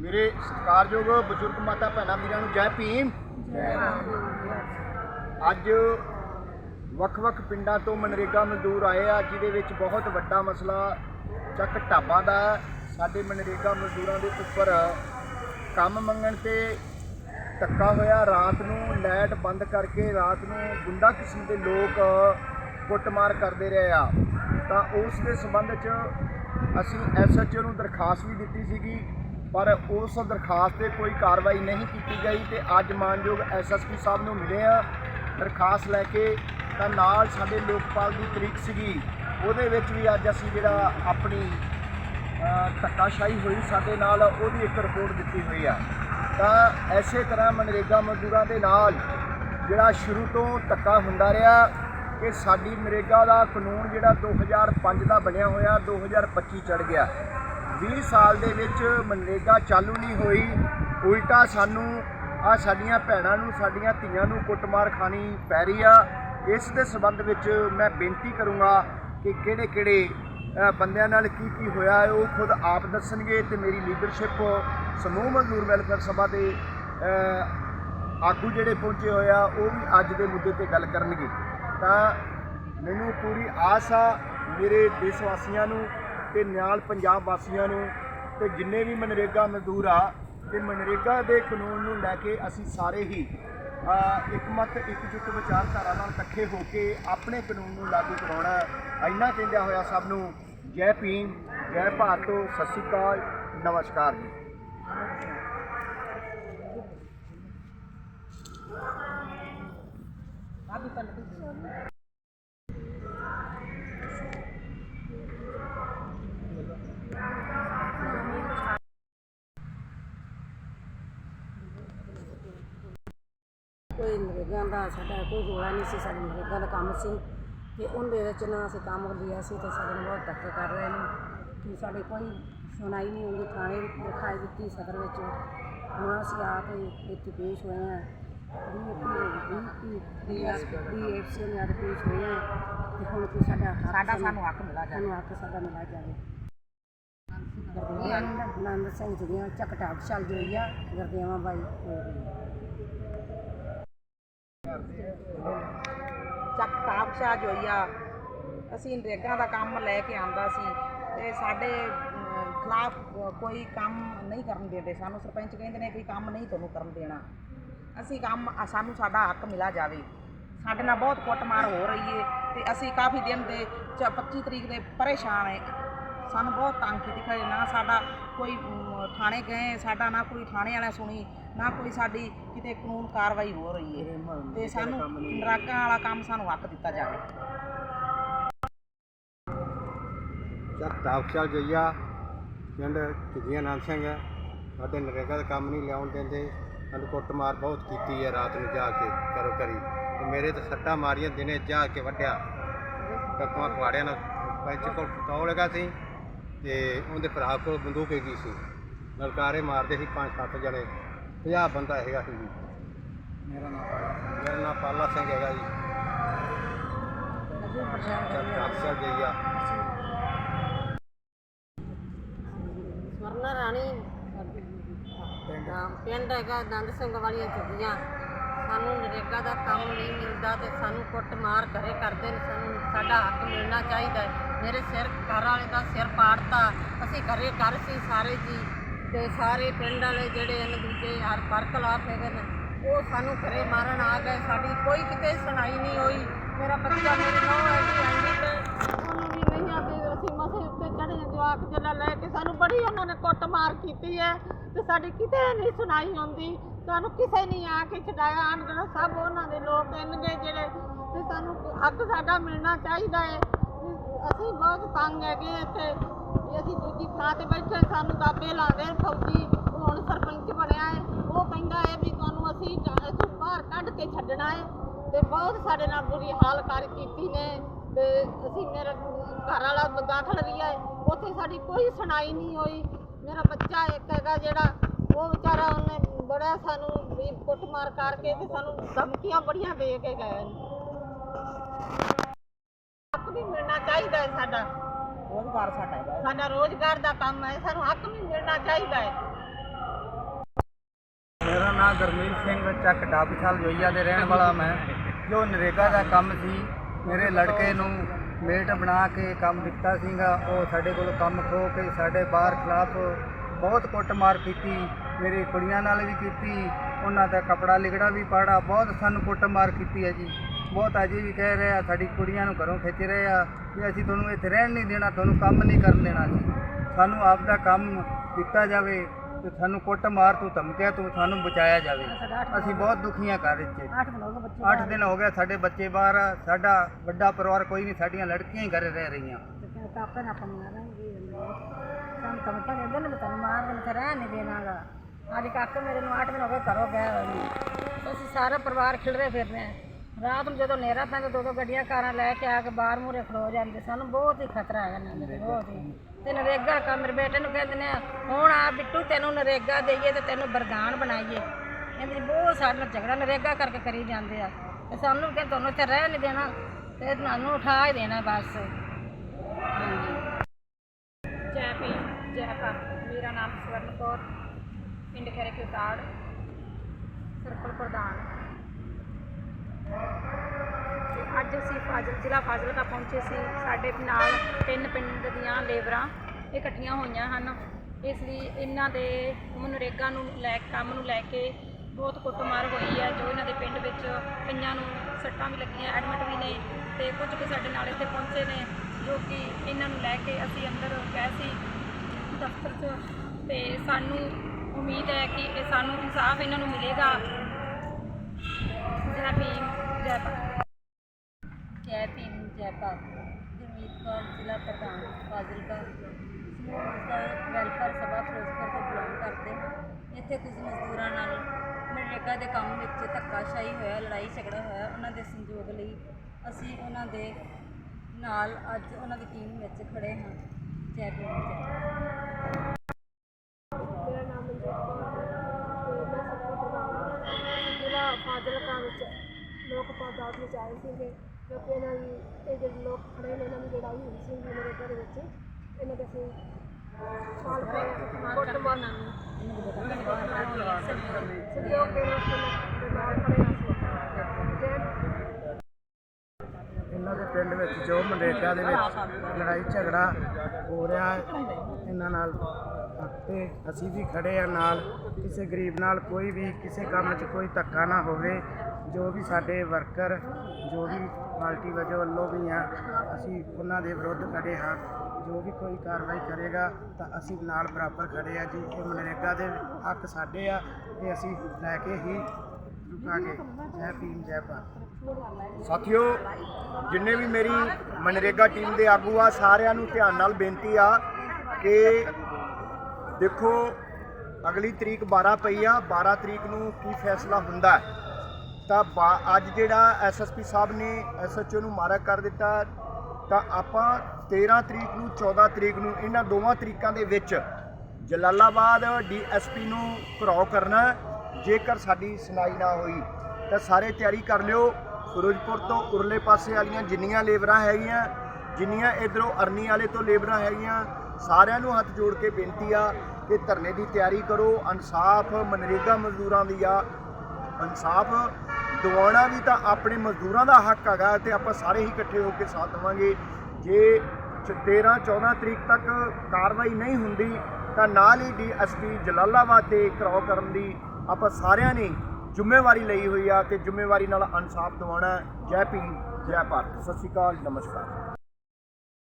ਮੇਰੇ ਸਤਿਕਾਰਯੋਗ ਬਜ਼ੁਰਗ ਮਾਤਾ ਭੈਣਾਂ ਵੀਰਾਂ ਨੂੰ ਜੈ ਭੀਮ। ਅੱਜ ਵੱਖ-ਵੱਖ ਪਿੰਡਾਂ ਤੋਂ ਮਨਰੇਗਾ ਮਜ਼ਦੂਰ ਆਏ ਆ, ਜਿਹਦੇ ਵਿੱਚ ਬਹੁਤ ਵੱਡਾ ਮਸਲਾ ਚੱਕ ਢਾਬਾ ਦਾ ਸਾਡੇ ਮਨਰੇਗਾ ਮਜ਼ਦੂਰਾਂ ਦੇ ਉੱਪਰ ਕੰਮ ਮੰਗਣ ਤੇ ਧੱਕਾ ਹੋਇਆ। ਰਾਤ ਨੂੰ ਲਾਈਟ ਬੰਦ ਕਰਕੇ ਰਾਤ ਨੂੰ ਗੁੰਡਾ ਕਿਸਮ ਦੇ ਲੋਕ ਕੁੱਟਮਾਰ ਕਰਦੇ ਰਹੇ ਆ। ਤਾਂ ਉਸ ਦੇ ਸੰਬੰਧ 'ਚ ਅਸੀਂ ਐਸਐਚਓ ਨੂੰ ਦਰਖਾਸਤ ਵੀ ਦਿੱਤੀ ਸੀਗੀ ਪਰ ਉਸ ਦਰਖਾਸਤ ਤੇ ਕੋਈ ਕਾਰਵਾਈ ਨਹੀਂ ਕੀਤੀ ਗਈ ਤੇ ਅੱਜ ਮਾਨਯੋਗ ਐਸਐਸਪੀ ਸਾਹਿਬ ਨੂੰ ਮਿਲੇ ਆ ਦਰਖਾਸਤ ਲੈ ਕੇ ਤਾਂ ਨਾਲ ਸਾਡੇ ਲੋਕਪਾਲ ਦੀ ਤਰੀਕ ਸੀਗੀ, ਉਹਦੇ ਵਿੱਚ ਵੀ ਅੱਜ ਅਸੀਂ ਜਿਹੜਾ ਆਪਣੀ ਧੱਕਾਸ਼ਾਹੀ ਹੋਈ ਸਾਡੇ ਨਾਲ, ਉਹਦੀ ਇੱਕ ਰਿਪੋਰਟ ਦਿੱਤੀ ਹੋਈ ਆ। ਤਾਂ ਐਸੇ ਤਰ੍ਹਾਂ ਮਨਰੇਗਾ ਮਜ਼ਦੂਰਾਂ ਦੇ ਨਾਲ ਜਿਹੜਾ ਸ਼ੁਰੂ ਤੋਂ ਧੱਕਾ ਹੁੰਦਾ ਰਿਹਾ ਕਿ ਸਾਡੀ ਮਨਰੇਗਾ ਦਾ ਕਾਨੂੰਨ ਜਿਹੜਾ 2005 ਦਾ ਬਣਿਆ ਹੋਇਆ 2025 ਚੜ ਗਿਆ। 20 ਸਾਲ ਦੇ ਵਿੱਚ ਮਨਰੇਗਾ ਚਾਲੂ ਨਹੀਂ ਹੋਈ, ਉਲਟਾ ਸਾਨੂੰ ਆ ਸਾਡੀਆਂ ਭੈਣਾਂ ਨੂੰ, ਸਾਡੀਆਂ ਧੀਆਂ ਨੂੰ ਕੁੱਟਮਾਰ ਖਾਣੀ ਪੈ ਰਹੀ ਆ। ਇਸ ਦੇ ਸੰਬੰਧ ਵਿੱਚ ਮੈਂ ਬੇਨਤੀ ਕਰੂੰਗਾ ਕਿ ਕਿਹੜੇ ਕਿਹੜੇ ਬੰਦਿਆਂ ਨਾਲ ਕੀ ਕੀ ਹੋਇਆ ਉਹ ਖੁਦ ਆਪ ਦੱਸਣਗੇ ਤੇ ਮੇਰੀ ਲੀਡਰਸ਼ਿਪ ਸਮੂਹ ਮਜ਼ਦੂਰ ਵੈਲਫੇਅਰ ਸਭਾ ਦੇ ਆਗੂ ਜਿਹੜੇ ਪਹੁੰਚੇ ਹੋਇਆ ਉਹ ਵੀ ਅੱਜ ਦੇ ਮੁੱਦੇ ਤੇ ਗੱਲ ਕਰਨਗੇ। ਤਾਂ ਮੈਨੂੰ ਪੂਰੀ ਆਸ ਆ ਮੇਰੇ ਦੇਸ਼ ਵਾਸੀਆਂ ਨੂੰ ਤੇ ਨਾਲ ਪੰਜਾਬ ਵਾਸੀਆਂ ਨੂੰ ਤੇ ਜਿੰਨੇ ਵੀ ਮਨਰੇਗਾ ਮਜ਼ਦੂਰ ਆ ਤੇ ਮਨਰੇਗਾ ਦੇ ਕਾਨੂੰਨ ਨੂੰ ਲੈ ਕੇ ਅਸੀਂ ਸਾਰੇ ਹੀ ਅ, ਇੱਕਮਤ ਇਕਜੁੱਟ ਵਿਚਾਰਧਾਰਾ ਨਾਲ ਇਕੱਠੇ ਹੋ ਕੇ ਆਪਣੇ ਕਾਨੂੰਨ ਨੂੰ ਲਾਗੂ ਕਰਾਉਣਾ ਹੈ। ਇੰਨਾ ਕਹਿੰਦਿਆਂ ਹੋਇਆ ਸਭ ਨੂੰ ਜੈ ਭੀਮ ਜੈ ਭਾਰਤ ਸਤਿ ਸ਼੍ਰੀ ਅਕਾਲ ਨਮਸਕਾਰ ਜੀ ਕੋਈ ਨਰੇਗਾ ਦਾ ਸਾਡਾ ਕੋਈ ਰੋਲਾ ਨਹੀਂ ਸੀ ਸਾਡੇ ਨਰੇਗਾ ਦਾ ਕੰਮ ਸੀ ਤੇ ਉਹਦੇ ਵਿੱਚ ਨਾ ਅਸੀਂ ਕੰਮ ਲਿਆ ਸੀ ਤੇ ਸਾਡੇ ਨਾਲ ਬਹੁਤ ਧੱਕੇ ਕਰ ਰਹੇ ਨੇ ਕਿ ਸਾਡੇ ਕੋਈ ਸੁਣਾਈ ਨਹੀਂ ਹੁੰਦੀ ਥਾਣੇ ਦਿਖਾਈ ਦਿੱਤੀ ਸਦਰ ਵਿੱਚ। ਹੁਣ ਅਸੀਂ ਆ ਕੇ ਇੱਥੇ ਪੇਸ਼ ਹੋਏ ਹਾਂ। ਡੀਐਫਸੀ ਨੇ ਅੱਜ ਪੇਸ਼ ਹੋਏ ਹਾਂ ਤੇ ਹੁਣ ਕੋਈ ਸਾਡਾ ਸਾਡਾ ਸਾਨੂੰ- ਹੱਕ ਮਿਲਾ ਜਾਵੇ। ਸਾਨੂੰ ਹੱਕ ਸਾਡਾ ਮਿਲਾ ਜਾਵੇ। ਨੰਦ ਸਿੰਘ ਜਿਹੜੀਆਂ ਚੱਕਟਾਕ ਚੱਲ ਜੋਈ ਆ ਗਰਦੇਵਾਂ ਬਾਈ ਹੋ ਗਈ ਚੱਕ ਤਾਪਸ਼ਾ ਜੋਈਆ ਅਸੀਂ ਨਰੇਗਾ ਦਾ ਕੰਮ ਲੈ ਕੇ ਆਂਦਾ ਸੀ ਤੇ ਸਾਡੇ ਖਿਲਾਫ ਕੋਈ ਕੰਮ ਨਹੀਂ ਕਰਨ ਦਿੰਦੇ। ਸਾਨੂੰ ਸਰਪੰਚ ਕਹਿੰਦੇ ਨੇ ਵੀ ਕੰਮ ਨਹੀਂ ਤੁਹਾਨੂੰ ਕਰਨ ਦੇਣਾ। ਅਸੀਂ ਕੰਮ ਸਾਨੂੰ ਸਾਡਾ ਹੱਕ ਮਿਲਾ ਜਾਵੇ। ਸਾਡੇ ਨਾਲ ਬਹੁਤ ਕੁੱਟਮਾਰ ਹੋ ਰਹੀ ਏ ਤੇ ਅਸੀਂ ਕਾਫੀ ਦਿਨ ਦੇ ਚ- 25 ਤਰੀਕ ਦੇ ਪਰੇਸ਼ਾਨ ਹੈ ਸਾਨੂੰ ਬਹੁਤ ਤੰਗ ਕੀਤੀ ਖੜੇ ਨਾ ਸਾਡਾ ਕੋਈ ਥਾਣੇ ਗਏ, ਸਾਡਾ ਨਾ ਕੋਈ ਥਾਣੇ ਵਾਲਾ ਸੁਣੀ, ਨਾ ਕੋਈ ਸਾਡੀ ਕਿਤੇ ਕਾਨੂੰਨ ਕਾਰਵਾਈ ਹੋ ਰਹੀ ਹੈ। ਤੇ ਸਾਨੂੰ ਨਰਾਕਾਂ ਵਾਲਾ ਕੰਮ ਸਾਨੂੰ ਹੱਕ ਦਿੱਤਾ ਜਾਵੇ। ਚੱਕ ਤਾਪਸ਼ਾਲ ਜਈਆ। ਪਿੰਡ ਝੁੱਗੀਆਂ ਨਾਮ ਸਿੰਘ ਹੈ। ਸਾਡੇ ਨਰੇਗਾ ਦਾ ਕੰਮ ਨਹੀਂ ਲਿਆਉਣ ਦਿੰਦੇ। ਸਾਨੂੰ ਕੁੱਟਮਾਰ ਬਹੁਤ ਕੀਤੀ ਹੈ ਰਾਤ ਨੂੰ ਜਾ ਕੇ ਕਰੋ ਕਰੀ ਤੇ ਮੇਰੇ ਤੇ ਸੱਟਾਂ ਮਾਰੀਆਂ, ਦਿਨੇ ਜਾ ਕੇ ਵੱਢਿਆ। ਕੱਕਵਾ ਕੁਆੜਿਆਂ ਨਾਲ, ਪੰਚ ਕੋਲ ਪਿਸਤੌਲ ਸੀ। ਤੇ ਉਹਦੇ ਭਰਾ ਕੋਲ ਬੰਦੂਕ ਹੈਗੀ ਸੀ। ਲਲਕਾਰੇ ਮਾਰਦੇ ਸੀ ਪੰਜ ਸੱਤ ਜਣੇ। 50 ਬੰਦਾ ਹੈਗਾ ਸੀ ਜੀ। ਮੇਰਾ ਨਾਮ ਮੇਰਾ ਨਾਮ ਪਾਲਾ ਸਿੰਘ ਹੈਗਾ ਜੀ। ਜਈਆ ਸਵਰਨਾ ਰਾਣੀ। ਪਿੰਡ। ਹੈਗਾ ਨੰਦ ਸਿੰਘ ਵਾਲੀਆਂ ਝੁੱਗੀਆਂ। ਸਾਨੂੰ ਨਰੇਗਾ ਦਾ ਕੰਮ ਨਹੀਂ ਮਿਲਦਾ ਤੇ ਸਾਨੂੰ ਕੁੱਟ ਮਾਰ ਘਰੇ ਕਰਦੇ ਨੇ। ਸਾਨੂੰ ਸਾਡਾ ਹੱਕ ਮਿਲਣਾ ਚਾਹੀਦਾ ਹੈ। ਮੇਰੇ ਸਿਰ ਘਰ ਵਾਲੇ ਦਾ ਸਿਰ ਪਾੜਤਾ। ਅਸੀਂ ਘਰੇ ਘਰ ਸੀ ਸਾਰੇ ਜੀ ਤੇ ਸਾਰੇ ਪਿੰਡ ਵਾਲੇ ਜਿਹੜੇ ਹਨ, ਦੂਜੇ ਹਰ ਪਰ ਹੈਗੇ ਨੇ, ਉਹ ਸਾਨੂੰ ਘਰੇ ਮਾਰਨ ਆ ਗਏ। ਸਾਡੀ ਕੋਈ ਕਿਤੇ ਸੁਣਾਈ ਨਹੀਂ ਹੋਈ। ਮੇਰਾ ਬੱਚਾ ਮੇਰੇ ਨਾਲ ਹੈਗੀ ਆਂਦੀ ਤੇ। ਉਹਨੂੰ ਵੀ ਨਹੀਂ ਆਉਂਦੀ ਅਸੀਂ ਮਸੇ ਉੱਤੇ ਚੜੇ ਜਵਾਕ ਜਲਾ ਲੈ ਕੇ ਸਾਨੂੰ ਬੜੀ ਉਹਨਾਂ ਨੇ ਕੁੱਟਮਾਰ ਕੀਤੀ ਹੈ ਤੇ ਸਾਡੀ ਕਿਤੇ ਨਹੀਂ ਸੁਣਾਈ ਹੁੰਦੀ ਸਾਨੂੰ ਕਿਸੇ ਨਹੀਂ ਆ ਕੇ ਛਡਾਇਆ ਆਣ ਜਿਹੜਾ ਸਭ ਉਹਨਾਂ ਦੇ ਲੋਕ ਇੰਨਗੇ ਜਿਹੜੇ, ਤੇ ਸਾਨੂੰ ਹੱਕ ਸਾਡਾ ਮਿਲਣਾ ਚਾਹੀਦਾ ਹੈ। ਅਸੀਂ ਬਹੁਤ ਤੰਗ ਹੈਗੇ ਇੱਥੇ। ਵੀ ਅਸੀਂ ਦੂਜੀ ਥਾਂ ਤੇ ਬੈਠੇ ਸਾਨੂੰ ਦਾਬੇ ਲਾਉਂਦੇ ਨੇ ਫੌਜੀ ਉਹ ਹੁਣ ਸਰਪੰਚ ਬਣਿਆ ਹੈ। ਉਹ ਕਹਿੰਦਾ ਹੈ ਵੀ ਤੁਹਾਨੂੰ ਅਸੀਂ ਕ- ਇੱਥੋਂ ਬਾਹਰ ਕੱਢ ਕੇ ਛੱਡਣਾ ਹੈ। ਤੇ ਬਹੁਤ ਸਾਡੇ ਨਾਲ ਬੁਰੀ ਹਾਲ ਕਰ ਕੀਤੀ ਨੇ। ਤੇ ਅਸੀਂ ਮੇਰਾ ਘਰ ਵਾਲਾ ਦਾਖਲ ਵੀ ਹੈ। ਉੱਥੇ ਸਾਡੀ ਕੋਈ ਸੁਣਾਈ ਨਹੀਂ ਹੋਈ। ਮੇਰਾ ਬੱਚਾ ਇੱਕ ਹੈਗਾ ਜਿਹੜਾ, ਉਹ ਵਿਚਾਰਾ ਉਹਨੇ ਬੜਾ ਸਾਨੂੰ ਵੀ ਕੁੱਟਮਾਰ ਕਰਕੇ ਤੇ ਸਾਨੂੰ ਧਮਕੀਆਂ ਬੜੀਆਂ ਦੇ ਕੇ ਗਏ ਨੇ ਹੱਕ ਵੀ ਮਿਲਣਾ ਚਾਹੀਦਾ ਹੈ ਸਾਡਾ। ਰੋਜ਼ਗਾਰ ਸਾਡਾ ਹੈਗਾ। ਸਾਡਾ ਰੋਜ਼ਗਾਰ ਦਾ ਕੰਮ ਹੈ ਸਾਨੂੰ ਹੱਕ ਵੀ ਮਿਲਣਾ ਚਾਹੀਦਾ ਹੈ। ਮੇਰਾ ਨਾਮ ਗੁਰਮੀਤ ਸਿੰਘ ਚੱਕ ਡਾਬੀਸਾਲ ਜੋਈਆ ਦੇ ਰਹਿਣ ਵਾਲਾ ਮੈਂ। ਜੋ ਨਰੇਗਾ ਦਾ ਕੰਮ ਸੀ ਮੇਰੇ ਲੜਕੇ ਨੂੰ ਮੇਟ ਬਣਾ ਕੇ ਕੰਮ ਦਿੱਤਾ ਸੀਗਾ। ਉਹ ਸਾਡੇ ਕੋਲ ਕੰਮ ਖੋ ਕੇ ਸਾਡੇ ਬਾਹਰ ਖਿਲਾਫ ਬਹੁਤ ਕੁੱਟਮਾਰ ਕੀਤੀ ਮੇਰੀ ਕੁੜੀਆਂ ਨਾਲ ਵੀ ਕੀਤੀ ਉਹਨਾਂ ਦਾ ਕਪੜਾ ਲਿਗੜਾ ਵੀ ਪਾੜਾ ਬਹੁਤ ਸਾਨੂੰ ਕੁੱਟਮਾਰ ਕੀਤੀ ਹੈ ਜੀ। ਬਹੁਤ ਅਜੇ ਵੀ ਕਹਿ ਰਹੇ ਆ ਸਾਡੀ ਕੁੜੀਆਂ ਨੂੰ ਘਰੋਂ ਖਿੱਚ ਰਹੇ ਆ ਵੀ ਅਸੀਂ ਤੁਹਾਨੂੰ ਇੱਥੇ ਰਹਿਣ ਨਹੀਂ ਦੇਣਾ ਤੁਹਾਨੂੰ ਕੰਮ ਨਹੀਂ ਕਰਨ ਦੇਣਾ ਜੀ। ਸਾਨੂੰ ਆਪ ਦਾ ਕੰਮ ਦਿੱਤਾ ਜਾਵੇ ਤੇ ਸਾਨੂੰ ਕੁੱਟ ਮਾਰ ਤੋਂ ਧਮਕਿਆ ਤੋਂ ਸਾਨੂੰ ਬਚਾਇਆ ਜਾਵੇ। ਅਸੀਂ ਬਹੁਤ ਦੁਖੀਆਂ ਘਰ ਵਿੱਚ। 8 ਦਿਨ ਹੋ ਗਏ ਸਾਡੇ ਬੱਚੇ ਬਾਹਰ ਆ, ਸਾਡਾ ਵੱਡਾ ਪਰਿਵਾਰ ਕੋਈ ਨਹੀਂ ਸਾਡੀਆਂ ਲੜਕੀਆਂ ਹੀ ਘਰੇ ਰਹਿ ਰਹੀਆਂ। ਸਾਨੂੰ ਤਾਂ ਪਤਾ ਨਹੀਂ ਦਿਨ ਤੈਨੂੰ ਮਾਰ ਦਿਨ ਤੇ ਰਹਿ ਨਹੀਂ ਦੇਣਾਗਾ। ਅੱਜ ਕਾਕੇ ਮੇਰੇ ਨੂੰ 8 ਦਿਨ ਹੋ ਗਏ ਘਰੋਂ ਗਏ ਅਸੀਂ ਸਾਰਾ ਪਰਿਵਾਰ ਖਿਲਰੇ ਫਿਰਦੇ ਹਾਂ ਰਾਤ ਨੂੰ ਜਦੋਂ ਹਨੇਰਾ ਪੈਂਦਾ ਦੋ ਦੋ ਗੱਡੀਆਂ ਕਾਰਾਂ ਲੈ ਕੇ ਆ ਕੇ ਬਾਹਰ ਮੂਰੇ ਖੜੋ ਜਾਂਦੇ। ਸਾਨੂੰ ਬਹੁਤ ਹੀ ਖਤਰਾ ਹੈਗਾ ਨਾ ਬਹੁਤ ਹੀ। ਤੇ ਨਰੇਗਾ ਕੰਮ ਮੇਰੇ ਬੇਟੇ ਨੂੰ ਕਹਿੰਦੇ ਨੇ, ਹੁਣ ਆ ਬਿੱਟੂ, ਤੈਨੂੰ ਨਰੇਗਾ ਦੇਈਏ ਤੇ ਤੈਨੂੰ ਬਰਦਾਨ ਬਣਾਈਏ। ਕਹਿੰਦੇ ਬਹੁਤ ਸਾਡੇ ਨਾਲ ਝਗੜਾ ਨਰੇਗਾ ਕਰਕੇ ਕਰੀ ਜਾਂਦੇ ਆ। ਤੇ ਸਾਨੂੰ ਕਹਿੰਦੇ, ਤੁਹਾਨੂੰ ਇੱਥੇ ਰਹਿ ਨਹੀਂ ਦੇਣਾ, ਤੇ ਤੁਹਾਨੂੰ ਉਠਾ ਹੀ ਦੇਣਾ ਬਸ। ਹਾਂਜੀ। ਜੈ ਭੀਮ, ਜੈ ਭਾਰਤ। ਮੇਰਾ ਨਾਮ ਸਵਰਨ ਕੌਰ, ਪਿੰਡ ਖੈਰੇ ਕਿਉਤਾੜ ਸਰਕਲ ਪ੍ਰਧਾਨ ਤੇ ਅੱਜ ਅਸੀਂ ਫਾਜ਼ਿਲ, ਜ਼ਿਲ੍ਹਾ ਫਾਜ਼ਿਲਕਾ ਪਹੁੰਚੇ ਸੀ। ਸਾਡੇ ਨਾਲ ਤਿੰਨ ਪਿੰਡ ਦੀਆਂ ਲੇਬਰਾਂ ਇਕੱਠੀਆਂ ਹੋਈਆਂ ਹਨ। ਇਸ ਲਈ ਇਹਨਾਂ ਦੇ ਮਨਰੇਗਾ ਨੂੰ ਲੈ, ਕੰਮ ਨੂੰ ਲੈ ਕੇ ਬਹੁਤ ਕੁੱਟਮਾਰ ਹੋਈ ਹੈ, ਜੋ ਇਹਨਾਂ ਦੇ ਪਿੰਡ ਵਿੱਚ ਕਈਆਂ ਨੂੰ ਸੱਟਾਂ ਵੀ ਲੱਗੀਆਂ ਐਡਮਿਟ ਵੀ ਨੇ ਤੇ ਕੁਝ ਕੁ ਸਾਡੇ ਨਾਲ ਇੱਥੇ ਪਹੁੰਚੇ ਨੇ, ਜੋ ਕਿ ਇਹਨਾਂ ਨੂੰ ਲੈ ਕੇ ਅਸੀਂ ਅੰਦਰ ਗਏ ਸੀ ਦਫ਼ਤਰ 'ਚ ਤੇ ਸਾਨੂੰ ਉਮੀਦ ਹੈ ਕਿ ਇਹ ਸਾਨੂੰ ਇਨਸਾਫ ਇਹਨਾਂ ਨੂੰ ਮਿਲੇਗਾ। ਜੈ ਭੀਮ, ਜੈ ਭਾਰਤ। ਜੈ ਭੀਮ ਜੈ ਭਾਰਤ ਗੁਰਮੀਤ ਕੌਰ, ਜ਼ਿਲ੍ਹਾ ਪ੍ਰਧਾਨ, ਫਾਜ਼ਿਲਕਾ। ਸਮੂਹ ਵੈਲਫੇਅਰ ਸਭਾ ਫਿਰੋਜ਼ਪੁਰ ਤੋਂ ਬਿਲੋਂਗ ਕਰਦੇ ਹਾਂ ਇੱਥੇ ਕੁਝ ਮਜ਼ਦੂਰਾਂ ਨਾਲ ਮਨਰੇਗਾ ਦੇ ਕੰਮ ਵਿੱਚ ਧੱਕਾਸ਼ਾਹੀ ਹੋਇਆ, ਲੜਾਈ ਝਗੜਾ ਹੋਇਆ। ਉਹਨਾਂ ਦੇ ਸੰਯੋਗ ਲਈ ਅਸੀਂ ਉਹਨਾਂ ਦੇ ਨਾਲ ਅੱਜ ਉਹਨਾਂ ਦੀ ਟੀਮ ਵਿੱਚ ਖੜੇ ਹਾਂ। ਜੈ ਭੀਮ, ਜੈ ਭਾਰਤ। ਮੇਰਾ ਨਾਮ ਮਨਜੀਤ ਕੌਰ ਹੈ ਤੇ ਮੈਂ ਸਭ ਤੋਂ ਜ਼ਿਲ੍ਹਾ ਫਾਜ਼ਿਲਕਾ ਵਿੱਚ ਲੋਕ ਪੌਦਾਤ ਵਿੱਚ ਆਏ ਸੀਗੇ। ਕਿਉਂਕਿ ਇਹਨਾਂ ਦੀ ਇਹ ਜਿਹੜੇ ਲੋਕ ਖੜੇ ਨੇ, ਇਹਨਾਂ ਦੀ ਲੜਾਈ ਹੋਈ ਸੀ ਮੇਰੇ ਘਰ ਵਿੱਚ, ਇਹਨਾਂ ਦੇ ਅਸੀਂ ਸਾਲ ਪਏ ਕੁੱਟ ਮਾਰਨਾ ਸਹਿਯੋਗ ਦੇਣ ਵਾਸਤੇ ਮੈਂ ਨਾਲ ਖੜੇ ਹਾਂ ਇਹਨਾਂ ਦੇ ਪਿੰਡ ਵਿੱਚ ਜੋ ਮਨਰੇਗਾ ਦੇ ਵਿੱਚ ਲੜਾਈ ਝਗੜਾ ਹੋ ਰਿਹਾ ਇਹਨਾਂ ਨਾਲ, ਤੇ ਅਸੀਂ ਵੀ ਖੜੇ ਆ ਨਾਲ। ਕਿਸੇ ਗਰੀਬ ਨਾਲ ਕੋਈ ਵੀ, ਕਿਸੇ ਕੰਮ 'ਚ ਕੋਈ ਧੱਕਾ ਨਾ ਹੋਵੇ। ਜੋ ਵੀ ਸਾਡੇ ਵਰਕਰ ਜੋ ਵੀ ਪਾਰਟੀ ਵਜੋਂ ਵੱਲੋਂ ਵੀ ਆ, ਅਸੀਂ ਉਹਨਾਂ ਦੇ ਵਿਰੁੱਧ ਖੜੇ ਹਾਂ। ਜੋ ਵੀ ਕੋਈ ਕਾਰਵਾਈ ਕਰੇਗਾ, ਤਾਂ ਅਸੀਂ ਨਾਲ ਬਰਾਬਰ ਖੜੇ ਆ ਜੀ। ਇਹ ਮਨਰੇਗਾ ਦੇ ਹੱਕ ਸਾਡੇ ਆ ਇਹ ਅਸੀਂ ਲੈ ਕੇ ਹੀ ਰੁਕਾਂਗੇ। ਜੈ ਭੀਮ, ਜੈ ਭਾਰਤ। ਸਾਥੀਓ, ਜਿੰਨੇ ਵੀ ਮੇਰੀ ਮਨਰੇਗਾ ਟੀਮ ਦੇ ਆਗੂ ਆ, ਸਾਰਿਆਂ ਨੂੰ ਧਿਆਨ ਨਾਲ ਬੇਨਤੀ ਆ ਕਿ ਦੇਖੋ, ਅਗਲੀ ਤਰੀਕ 12 ਪਈ ਆ। 12 ਤਰੀਕ ਨੂੰ ਕੀ ਫੈਸਲਾ ਹੁੰਦਾ ਹੈ? ਤਾਂ ਬਾ- ਅੱਜ ਜਿਹੜਾ ਐਸਐਸਪੀ ਸਾਹਿਬ ਨੇ ਐਸਐਚਓ ਨੂੰ ਮਾਰਾ ਕਰ ਦਿੱਤਾ, ਤਾਂ ਆਪਾਂ 13 ਤਰੀਕ ਨੂੰ 14 ਤਰੀਕ ਨੂੰ, ਇਹਨਾਂ ਦੋਵਾਂ ਤਰੀਕਾਂ ਦੇ ਵਿੱਚ ਜਲਾਲਾਬਾਦ ਡੀਐਸਪੀ ਨੂੰ ਘਰਾਓ ਕਰਨਾ, ਜੇਕਰ ਸਾਡੀ ਸੁਣਾਈ ਨਾ ਹੋਈ, ਤਾਂ ਸਾਰੇ ਤਿਆਰੀ ਕਰ ਲਿਓ। ਫਿਰੋਜ਼ਪੁਰ ਤੋਂ ਉਰਲੇ ਪਾਸੇ ਵਾਲੀਆਂ ਜਿੰਨੀਆਂ ਲੇਬਰਾਂ ਹੈਗੀਆਂ, ਜਿੰਨੀਆਂ ਇਧਰੋਂ ਅਰਨੀ ਵਾਲੇ ਤੋਂ ਲੇਬਰਾਂ ਹੈਗੀਆਂ, ਸਾਰਿਆਂ ਨੂੰ ਹੱਥ ਜੋੜ ਕੇ ਬੇਨਤੀ ਆ ਕਿ ਧਰਨੇ ਦੀ ਤਿਆਰੀ ਕਰੋ। ਇਨਸਾਫ ਮਨਰੇਗਾ ਮਜ਼ਦੂਰਾਂ ਦੀ ਆ। ਇਨਸਾਫ ਦਿਵਾਉਣਾ ਵੀ ਤਾਂ ਆਪਣੇ ਮਜ਼ਦੂਰਾਂ ਦਾ ਹੱਕ ਹੈਗਾ ਤੇ ਆਪਾਂ ਸਾਰੇ ਹੀ ਇਕੱਠੇ ਹੋ ਕੇ ਸਾਥ ਦੇਵਾਂਗੇ। ਜੇ 13 14 ਤਰੀਕ ਤੱਕ ਕਾਰਵਾਈ ਨਹੀਂ ਹੁੰਦੀ, ਤਾਂ ਨਾਲ ਹੀ ਡੀਐਸਪੀ ਜਲਾਲਾਬਾਦ ਤੇ ਘਰਾਓ ਕਰਨ ਦੀ ਆਪਾਂ ਸਾਰਿਆਂ ਨੇ ਜ਼ਿੰਮੇਵਾਰੀ ਲਈ ਹੋਈ ਆ ਤੇ ਜ਼ਿੰਮੇਵਾਰੀ ਨਾਲ ਇਨਸਾਫ ਦਿਵਾਉਣਾ ਜੈ ਭੀਮ, ਜੈ ਭਾਰਤ। ਸਤਿ ਸ਼੍ਰੀ ਅਕਾਲ, ਨਮਸਕਾਰ।